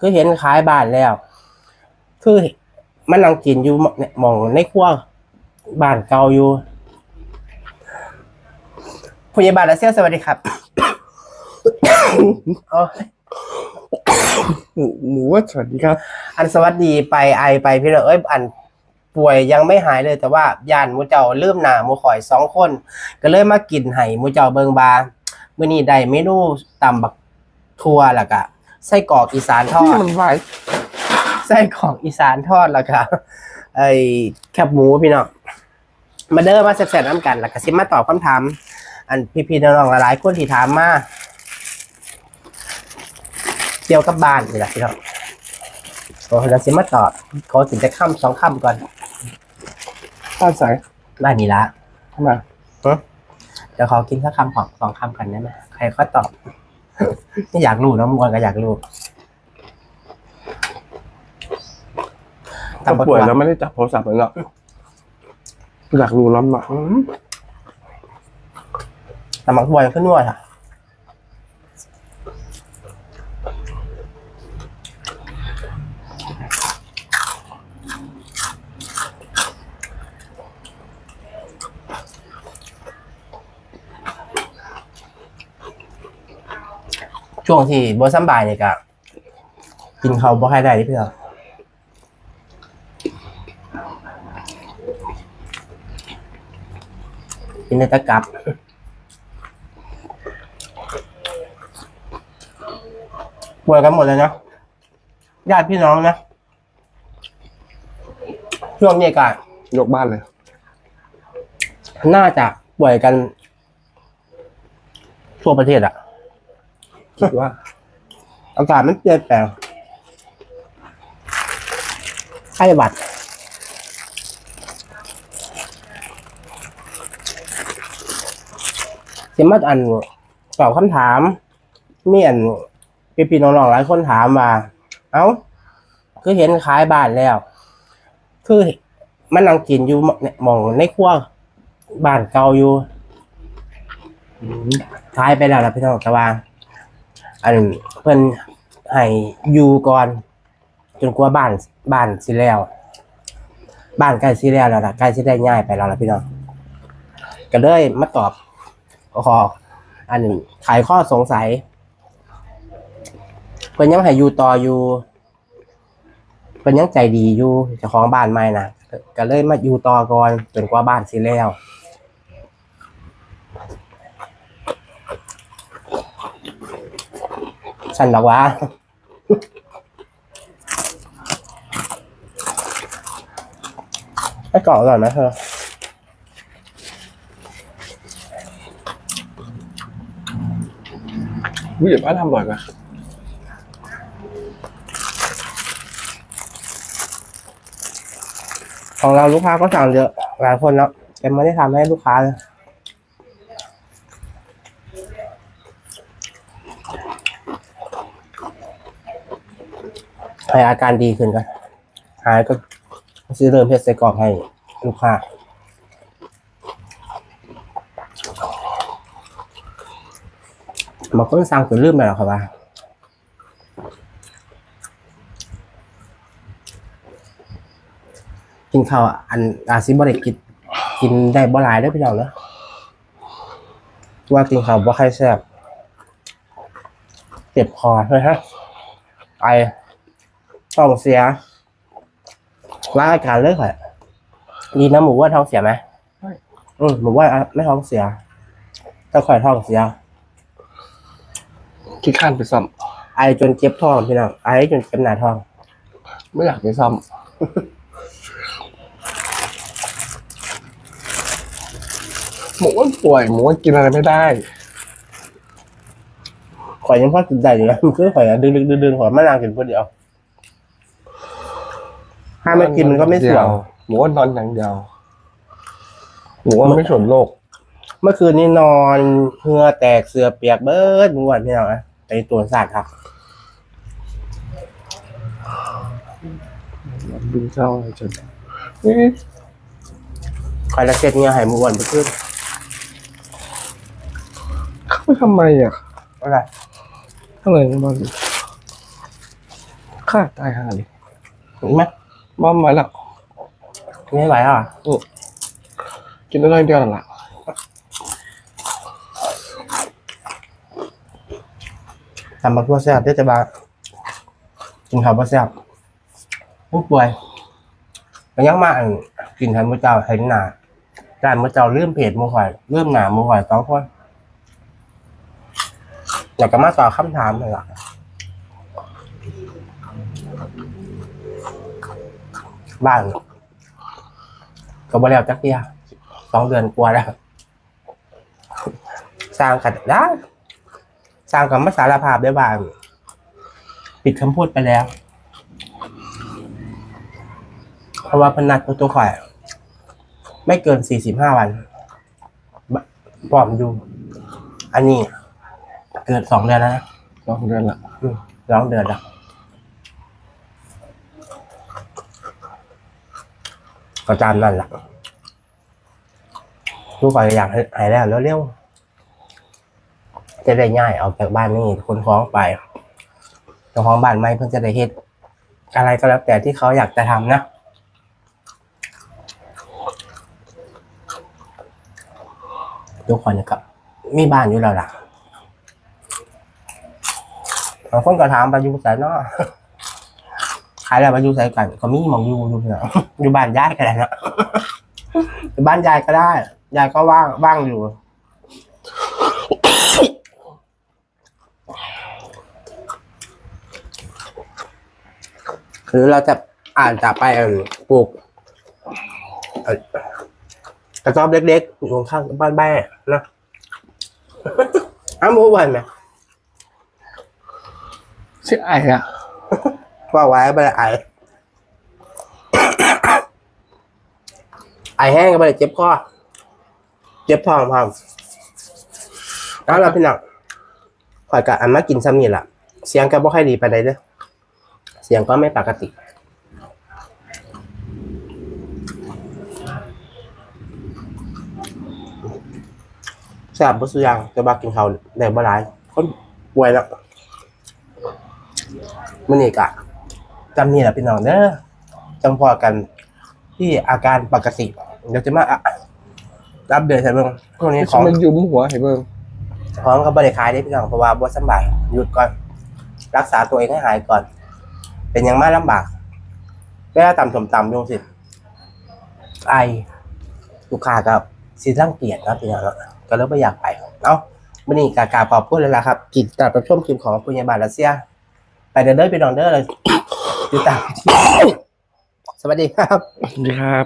คือเห็นขายบ้านแล้ว คือมันนั่งกินอยู่เนี่ยหมองในครัวบ้านเก่าอยู่พยาบาลและเซียวสวัสดีครับเอาหมูหมูว่าสวัสดีครับ อันสวัสดีไปไอไปพี่น้องเอ้ยอันป่วยยังไม่หายเลยแต่ว่าย่านหมูเจ้าลืมหน้าหมูข่อยสองคน ก็เลยมากินไห้หมูเจ้าเบิงบามื้อนี้ได้เมนูตำบักทั่วแล้วก็ ไส้กรอกอีสานทอนี่ดมันไวไส้กรอกอีสานทอดแล้วก็ไอ้แคบหมูพี่น้องมาเด้อมาแซ่บๆน้ำกัน แล้วก็สิมาตอบคำถาม อันพี่ๆน้องๆหลายๆคนที่ถามมาเกี่ยวกับบ้านนี่แหละพี่น้องโอ้แล้วสิมาตอบขอถึงจะคำสองคำก่อนป้าใสบ้านนี้ละทำไมเดี๋ยวขอกินสักคำของสองคำกันได้ไหมใครก็ตอบ ไม่อยากรู้นะมวนก็อยากรู้ถ้าป่วยแล้วไม่ได้จับโทรศัพท์เลยหรอกอยากรู้ล้ำหนักอืมแต่มักบวยขึ้นนวดอะ ช่วงที่บสำบายเนี่ยก็กินเขาวบ่ค่อยได้เพื่อนกินในตะกับ ป่วยกันหมดเลยนะญาติพี่น้องนะ ช่วงนี้ก็ยกบ้านเลย น่าจะป่วยกัน ทั่วประเทศอะ คิดว่า อากาศมันเปลี่ยนแปลงไข้หวัดสิมาอันตอบคำถาม มีอันพี่พี่ๆน้องๆหลายคนถามมา เอ้า คือเห็นขายบ้านแล้ว คือมันนั่งกินอยู่เนี่ยหมองในครัวบ้านเก่าอยู่ขายไปแล้วล่ะพี่น้องแต่ว่า อันเพิ่นให้อยู่ก่อน จนกว่าบ้านบ้านสิแล้ว บ้านใกล้สิแล้วแล้วล่ะใกล้สิได้ง่ายไปแล้วล่ะพี่น้องก็เลยมาตอบขออันนี้ขายข้อสงสัยเพิ่นยังให้อยู่ต่ออยู่เพิ่นยังใจดีอยู่เจ้าของบ้านใหม่นะก็เลยมาอยู่ต่อก่อนจนกว่าบ้านสิแล้ว ฉันบอกว่าไอ้กรอกอร่อยไหมเธอวิจิตรบ้านทำบ่อยไหมของเราลูกค้าก็สั่งเยอะหลายคนแล้วแต่ไม่ได้ทำให้ลูกค้าเลย ให้อาการดีขึ้นกันหายก็ซื้อเริ่มเพชรใส่กรอกให้ลูกค้าบางคนสั่งจนลืมไปแล้วครับว่ากินข้าวอันอาซิบ่ได้กินกินได้บ่หลายได้พี่น้องเนอะว่ากินข้าวบ่ค่อยแซ่บเจ็บคอเลยฮะไอ ท้องเสียร่างอาการเลยค่ะดีนะหมูว่าท้องเสียไหมอืมหมูว่าไม่ท้องเสียแต่ข่อยท้องเสียคิดข้านไปซ่อมไอจนเจ็บท้องพี่น้องไอจนเจ็บหน้าท้อง ไม่อยากไปซ่อมหมูว่าป่วยหมูว่ากินอะไรไม่ได้ข่อยยังพอกินได้อยู่นะคือข่อยอะดึงดึงดึงดึงข่อยมานางกินคนเดียว ถ้าไม่กินมันก็ไม่สวงหมูว่านอนอย่างเดียวหมูว่าไม่สนโลก เมื่อคืนนี้นอนเหงื่อแตกเสือเปียกเบิดมวนพี่น้องอะไปตัวสาดครับดูเศร้าอะไรจนนี่ข่อยละเซ็ดเหงื่อใหายมวนไปขึ้นเข้าไปทำไมอะอะไรอะไรบ้างข้าตายห่าเลยเห็นไหม บ้ามาแล้วไม่ไหวอะกินได้น้อยเดียวนั่นแหละทำมาทั่วแซ่บได้จะบากินข้าวบ่แซ่บผู้ป่วยก็ยังมาอั่นกินทันมื้อเจ้าเห็นหน้าร้านมื้อเจ้าเริ่มเพจหมู่ข่อยเริ่มหน้าหมู่ข่อยสองคนอยากก็มาตอบคำถามนั่นล่ะ บ้านก็บ่แล้วจักเที่ยสองเดือนกว่าแล้วสร้างขัดได้สร้างกับมาสารภาพได้บ้างปิดคำพูดไปแล้ว เพราะว่าเพนนัดตัวข่อย ไม่เกินสี่สิบห้าวันบปลอมดูอันนี้ เกิดสองเดือนแล้วนะสองเดือนละอืมร้องเดือนแล้ว ก็จามนั่นแหละลูกข่อยากให้หายแล้วเร็วๆจะได้ง่ายออกจากบ้านนี่คนฟ้องไปเจ้าของบ้านไม่เพิ่งจะได้เฮ็ดอะไรก็แล้วแต่ที่เขาอยากจะทำนะทุกคนนะครับมีบ้านอยู่แล้วล่ะบางคนก็ถามไปอยู่ไสเนาะ ขายแล้วไปอยู่ไสกันก็มีหมองอยู่อยู่เนาะอยู่บ้านยายก็ได้เนาะอยู่บ้านยายก็ได้ยายก็ว่างว่างอยู่คือเราจะอ่านจากไปปลูกกระสอบเล็กๆอยู่ข้างบ้านแม่นะอ้ามูวันไหมเสียไอ้อะ ว่าไว้ไปเลยไอไอแห้งก็ไปเลยเจ็บคอเจ็บท้องพังแล้วเราพี่น้องข่อยกับอันมากินซ้ำนี่แหละเสียงก็บ่ค่อยดีไปเลยเด้อเสียงก็ไม่ปกติแซ่บบ่สุยางแต่ว่ากินเขาวได้บ่หลาย คนป่วยแล้วมื้อนี้ก็ จำนี่แหละพี่น้องเด้อจังพอกันที่อาการปกติเดี๋ยวจะมาอะอัปเดตให้เบิ่งพวกนี้ของมันยุมหัวให้เบิ่งของก็บ่ได้ขายได้พี่น้องเพราะว่าบ่สำบายหยุดก่อน รักษาตัวเองให้หายก่อน เป็นยังมาลำบากเวลาต่ำสมต่ำลงสิไอลูกค้ากับสิรังเกียจนะพี่น้องเนาะก็เลยไม่อยากไปเอ้าวันนี้กากราบขอบคุณเลยล่ะครับกิจตัดรับชมคลิปของคุณยายบาลรัสเซีย ไปเดินเด้อไปนอนเด้อเลย ติดตาม สวัสดีครับ สวัสดีครับ